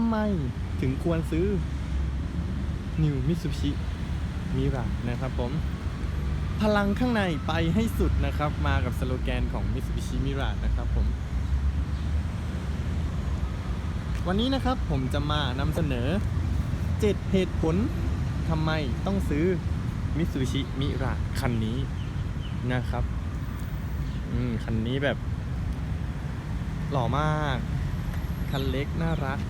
ทำไมถึงควรซื้อ New Mitsubishi Mira นะครับผม พลังข้างในไปให้สุดนะครับ มากับสโลแกนของ Mitsubishi Mira นะครับผม วันนี้นะครับผมจะมานำเสนอ 7 เหตุผลทำไมต้องซื้อ Mitsubishi Mira คันนี้นะครับอืมคันนี้แบบหล่อมาก คันเล็กน่ารัก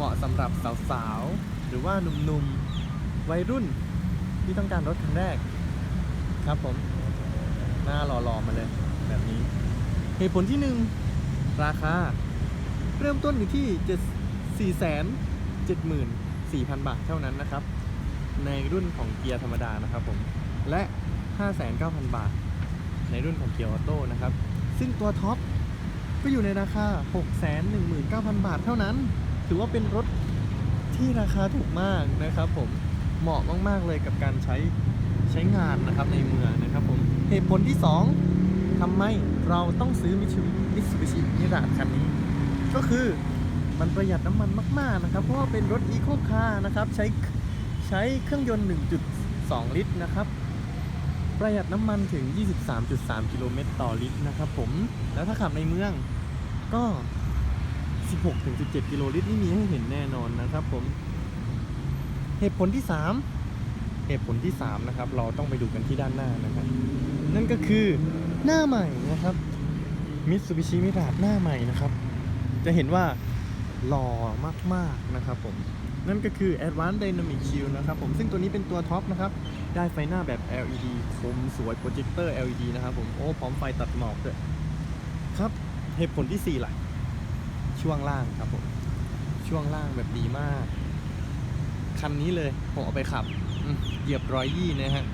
เหมาะสำหรับสาวๆ หรือว่าหนุ่มๆ วัยรุ่นที่ต้องการรถคันแรก ครับผม หน้าหล่อๆ มาเลย แบบนี้ เหตุผลที่หนึ่งราคา เริ่มต้นอยู่ที่ 7 4 7 4 0 0 0 บาทเท่านั้นนะครับ ในรุ่นของเกียร์ธรรมดานะครับผม และ 59,000 บาท ในรุ่นของเกียร์ออโต้นะครับ ซึ่งตัวท็อปก็อยู่ในราคา 619,000 บาทเท่านั้น ถือว่าเป็นรถที่ราคาถูกมากนะครับ ผมเหมาะมากๆเลยกับการใช้ใช้งานนะครับในเมืองนะครับผมเหตุผลที่ 2ทำไมเราต้องซื้อมิ t ซูบิชิมิราคันนี้ ก็คือมันประหยัดน้ำมันมาก ๆ นะครับ เพราะว่าเป็นรถอีโคคาร์นะครับ ใช้ใช้เครื่องยนต์ 1.2 ลิตรนะครับ ประหยัดน้ำมันถึง 23.3 กิโลเมตรต่อลิตรนะครับผม แล้วถ้าขับในเมืองก็ 16-17 กิโลลิตรนี่มีให้เห็นแน่นอนนะครับผม เหตุผลที่ 3 เหตุผลที่ 3 นะครับ เราต้องไปดูกันที่ด้านหน้านะครับ นั่นก็คือหน้าใหม่นะครับ Mitsubishi m i r a หน้าใหม่นะครับ จะเห็นว่าหล่อมากๆนะครับผม นั่นก็คือ Advanced Dynamic Shield นะครับผม ซึ่งตัวนี้เป็นตัวท็อปนะครับ ได้ไฟหน้าแบบ LED คมสวยโปรเจคเตอร์ LED นะครับผม โอ้ พร้อมไฟตัดหมอกด้วย ครับ เหตุผลที่4ล่ะ ช่วงล่างครับผมช่วงล่างแบบดีมาก คันนี้เลยผมเอาไปขับเหยียบร้อยยี่นะฮะ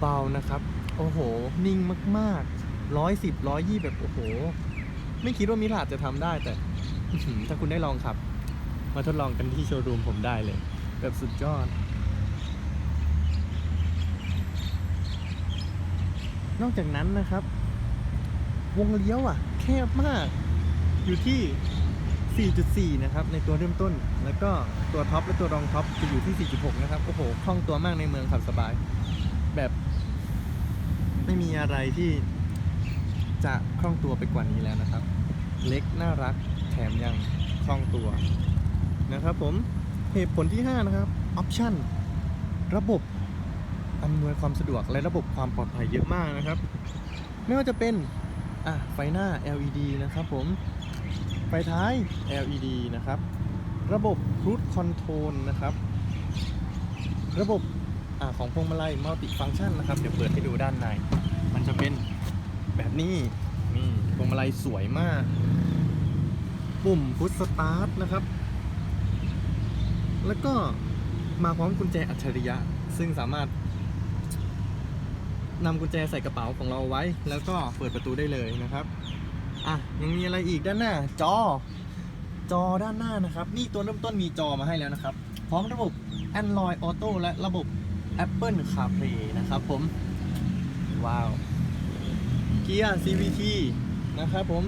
เบาๆนะครับ โอ้โห นิ่งมากๆร้อยสิบร้อยยี่แบบโอ้โห ไม่คิดว่ามิลาดจะทำได้แต่ถ้าคุณได้ลองขับ มาทดลองกันที่โชว์รูมผมได้เลย แบบสุดยอด นอกจากนั้นนะครับ วงเลี้ยวอะ แคบมาก อยู่ที่ 4.4 นะครับ ในตัวเริ่มต้น แล้วก็ตัวท็อปและตัวรองท็อปจะอยู่ที่ 4.6 นะครับ โอ้โห คล่องตัวมากในเมืองขับสบาย แบบไม่มีอะไรที่จะคล่องตัวไปกว่านี้แล้วนะครับ เล็กน่ารักแถมยังคล่องตัวนะครับผม เหตุผลที่ 5 นะครับ ออปชั่น ระบบอำนวยความสะดวกและระบบความปลอดภัยเยอะมากนะครับ ไม่ว่าจะเป็น อะ ไฟหน้า LED นะครับผม ไฟท้าย LED นะครับ ระบบ Cruise Control นะครับ ระบบอของพวงมาลัย Multi Function นะครับ เดี๋ยวเปิดให้ดูด้านใน มันจะเป็นแบบนี้นี่พวงมาลัยสวยมาก ปุ่ม Push Start นะครับ แล้วก็มาพร้อมกุญแจอัจฉริยะ ซึ่งสามารถนำกุญแจใส่กระเป๋าของเราไว้ แล้วก็เปิดประตูได้เลยนะครับ อะยังมีอะไรอีกด้านหน้า จอ จอด้านหน้านะครับ นี่ตัวเริ่มต้นมีจอมาให้แล้วนะครับ พร้อมระบบ Android Auto และระบบ Apple CarPlay นะครับผม ว้าวเกียร์ CVT นะครับผม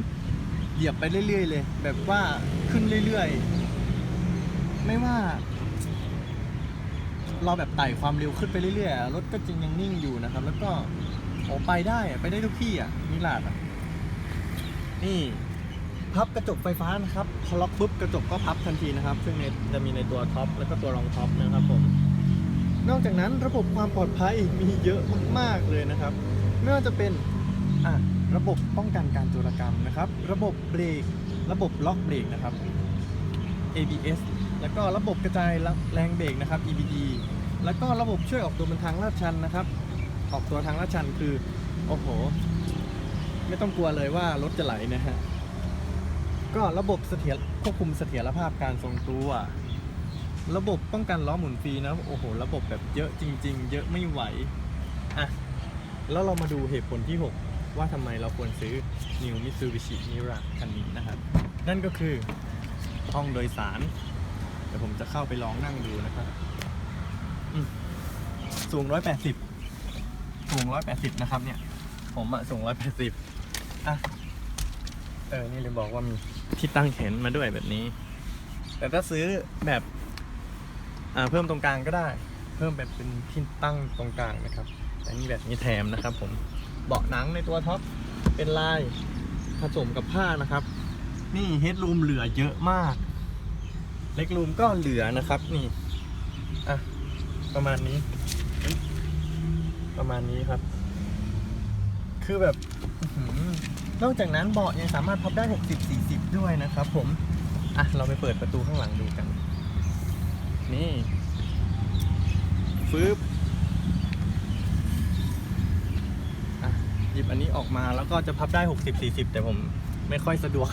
เหยียบไปเรื่อย ๆ เลย แบบว่าขึ้นเรื่อย ๆ ไม่ว่า เราแบบไต่ความเร็วขึ้นไปเรื่อยๆรถก็จริงยังนิ่งอยู่นะครับ แล้วก็โอ้ไปได้อะไปได้ทุกที่อะมิลาดอะ นี่พับกระจกไฟฟ้านะครับพอล็อกปุ๊บกระจกก็พับทันทีนะครับ ซึ่งในจะมีในตัวท็อปแล้วก็ตัวรองท็อปนะครับผมนอกจากนั้นระบบความปลอดภัยมีเยอะมากๆเลยนะครับ ไม่ว่าจะเป็นอะระบบป้องกันการโจรกรรมนะครับ ระบบเบรก ระบบล็อกเบรกนะครับ ABS แล้วก็ระบบกระจายแรงเบรกนะครับ EBD แล้วก็ระบบช่วยออกตัวบนทางลาดชันนะครับ ออกตัวทางลาดชันคือ โอ้โห ไม่ต้องกลัวเลยว่ารถจะไหลนะฮะ ก็ระบบเสถียรควบคุมเสถียรภาพการทรงตัว ระบบป้องกันล้อหมุนฟรีนะ โอ้โห ระบบแบบเยอะจริง ๆ เยอะไม่ไหว อะ แล้วเรามาดูเหตุผลที่ 6 ว่าทำไมเราควรซื้อ New Mitsubishi Mira คันนี้นะครับ นั่นก็คือห้องโดยสาร เดี๋ยวผมจะเข้าไปลองนั่งดูนะครับสูง 180 สูง 180 นะครับเนี่ย ผมอะสูง180อะ เออ นี่เลยบอกว่ามีที่ตั้งแขนมาด้วยแบบนี้ แต่ถ้าซื้อแบบ อ่า เพิ่มตรงกลางก็ได้ เพิ่มแบบเป็นที่ตั้งตรงกลางนะครับ แต่นี่แบบนี้แถมนะครับ ผม เบาะหนังในตัวท็อป เป็นลายผสมกับผ้านะครับ นี่เฮดรูมเหลือเยอะมาก เล็กรูมก็เหลือนะครับ นี่ อะ ประมาณนี้ ประมาณนี้ครับ คือแบบนอกจากนั้นเบาะยังสามารถพับได้ 60 40 ด้วยนะครับผม อะ เราไปเปิดประตูข้างหลังดูกัน นี่ฟืบอะหยิบอันนี้ออกมาแล้วก็จะพับได้ 60 40 แต่ผมไม่ค่อยสะดวก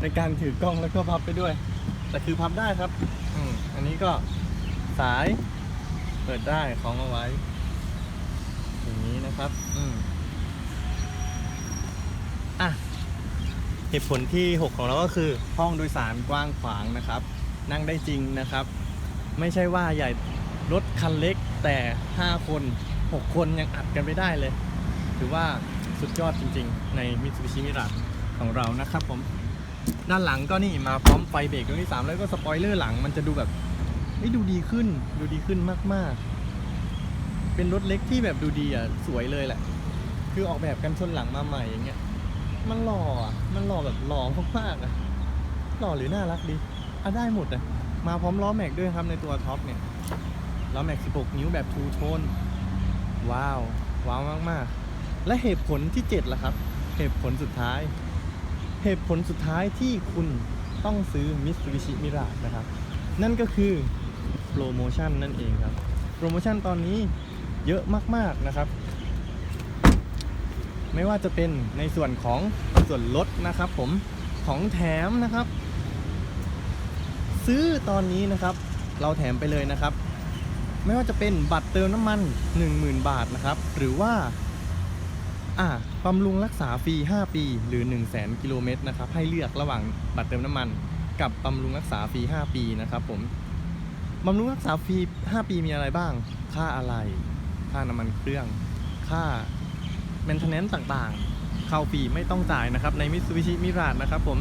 ในการถือกล้องแล้วก็พับไปด้วย แต่คือพับได้ครับอืมอันนี้ก็สาย เปิดได้คล้องเอาไว้ อย่างนี้นะครับ อืมอะ เหตุผลที่ 6 ของเราก็คือห้องโดยสารกว้างขวางนะครับ นั่งได้จริงนะครับ ไม่ใช่ว่าใหญ่รถคันเล็กแต่ 5 คน 6 คนยังอัดกันไม่ได้เลย ถือว่าสุดยอดจริงๆ ใน Mitsubishi Mirage ของเรานะครับผม ด้านหลังก็นี่มาพร้อมไฟเบรกดวงที่ 3 แล้วก็สปอยเลอร์หลังมันจะดูแบบเฮ้ยดูดีขึ้นดูดีขึ้นมากๆ เป็นรถเล็กที่แบบดูดีอะ สวยเลยแหละ คือออกแบบกันชนหลังมาใหม่อย่างเงี้ย มันหล่อมันหล่อแบบหล่อมากๆอะหล่อหรือน่ารักดีอะได้หมดอะมาพร้อมล้อแม็กด้วยครับในตัวท็อปเนี่ยล้อแม็ก 16 นิ้วแบบทูโทนว้าว ว้าวมากๆ และเหตุผลที่7ล่ะครับ เหตุผลสุดท้าย เหตุผลสุดท้ายที่คุณต้องซื้อ Mitsubishi Mirage นะครับ นั่นก็คือโปรโมชั่นนั่นเองครับ โปรโมชั่นตอนนี้เยอะมากๆนะครับ ไม่ว่าจะเป็นในส่วนของส่วนลดนะครับผมของแถมนะครับ ซื้อตอนนี้นะครับ เราแถมไปเลยนะครับ ไม่ว่าจะเป็นบัตรเติมน้ำมัน 10,000 บาทนะครับ หรือว่าอ่าบำรุงรักษาฟรี 5 ปี หรือ 1 0 0 0 0แกิโลเมตรนะครับ ให้เลือกระหว่างบัตรเติมน้ำมัน กับบำรุงรักษาฟรี 5 ปีนะครับผมบำรุงรักษาฟรี 5 ปีมีอะไรบ้าง ค่าอะไร ค่าน้ำมันเครื่อง ค่า maintenance ต่างๆ เข้าฟรีไม่ต้องจ่ายนะครับ ใน Mitsubishi Mirage นะครับผม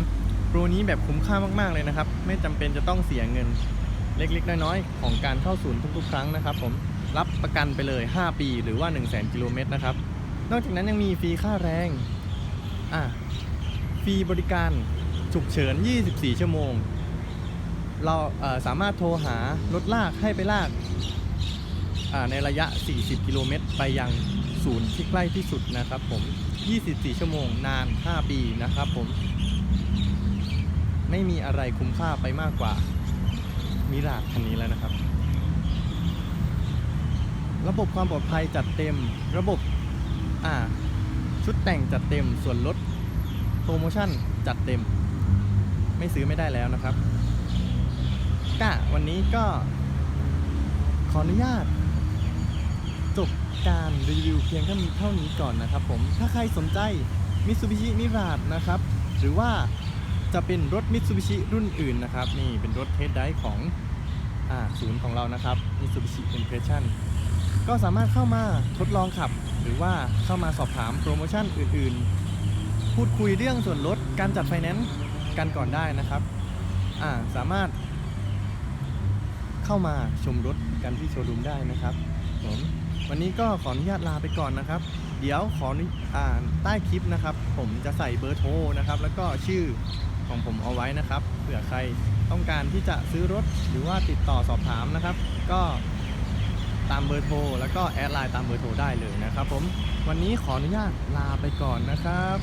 โปรนี้แบบคุ้มค่ามากๆเลยนะครับ ไม่จำเป็นจะต้องเสียเงินเล็กๆ น้อยๆ ของการเข้าศูนย์ทุกๆ ครั้งนะครับผมรับประกันไปเลย 5 ปีหรือว่า 1 0 0 0 0 0กิโลเมตรนะครับ นอกจากนั้นยังมีฟรีค่าแรงอะฟรีบริการฉุกเฉิน 24 ชั่วโมง เราเสามารถโทรหารถลากให้ไปลากในระยะ 40 กิโลเมตรไปยัง ศูนย์ที่ใกล้ที่สุดนะครับผม 24 ชั่วโมงนาน 5 ปีนะครับผม ไม่มีอะไรคุ้มค่าไปมากกว่ามิราดคันนี้แล้วนะครับ ระบบความปลอดภัยจัดเต็ม ระบบอ่าชุดแต่งจัดเต็ม ส่วนลดโปรโมชั่นจัดเต็ม ไม่ซื้อไม่ได้แล้วนะครับก็วันนี้ก็ขออนุญาตจบ การรีวิวเพียงแค่เท่านี้ก่อนนะครับผม ถ้าใครสนใจ Mitsubishi Mirage นะครับ หรือว่าจะเป็นรถ Mitsubishi รุ่นอื่นนะครับ นี่เป็นรถเทสไดของอ่าศูนย์ของเรานะครับ Mitsubishi Impression ก็สามารถเข้ามาทดลองขับ หรือว่าเข้ามาสอบถามโปรโมชั่นอื่นๆ พูดคุยเรื่องส่วนลดการจัดไฟแนนซ์กันก่อนได้นะครับอ่าสามารถเข้ามาชมรถกันที่โชว์รูมได้นะครับผม วันนี้ก็ขออนุญาตลาไปก่อนนะครับ เดี๋ยวขออ่านใต้คลิปนะครับ ผมจะใส่เบอร์โทรนะครับ แล้วก็ชื่อของผมเอาไว้นะครับ เผื่อใครต้องการที่จะซื้อรถหรือว่าติดต่อสอบถามนะครับ ก็ตามเบอร์โทรแล้วก็แอดไลน์ตามเบอร์โทรได้เลยนะครับ ผมวันนี้ขออนุญาตลาไปก่อนนะครับ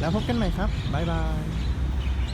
แล้วพบกันใหม่ครับบ๊ายบาย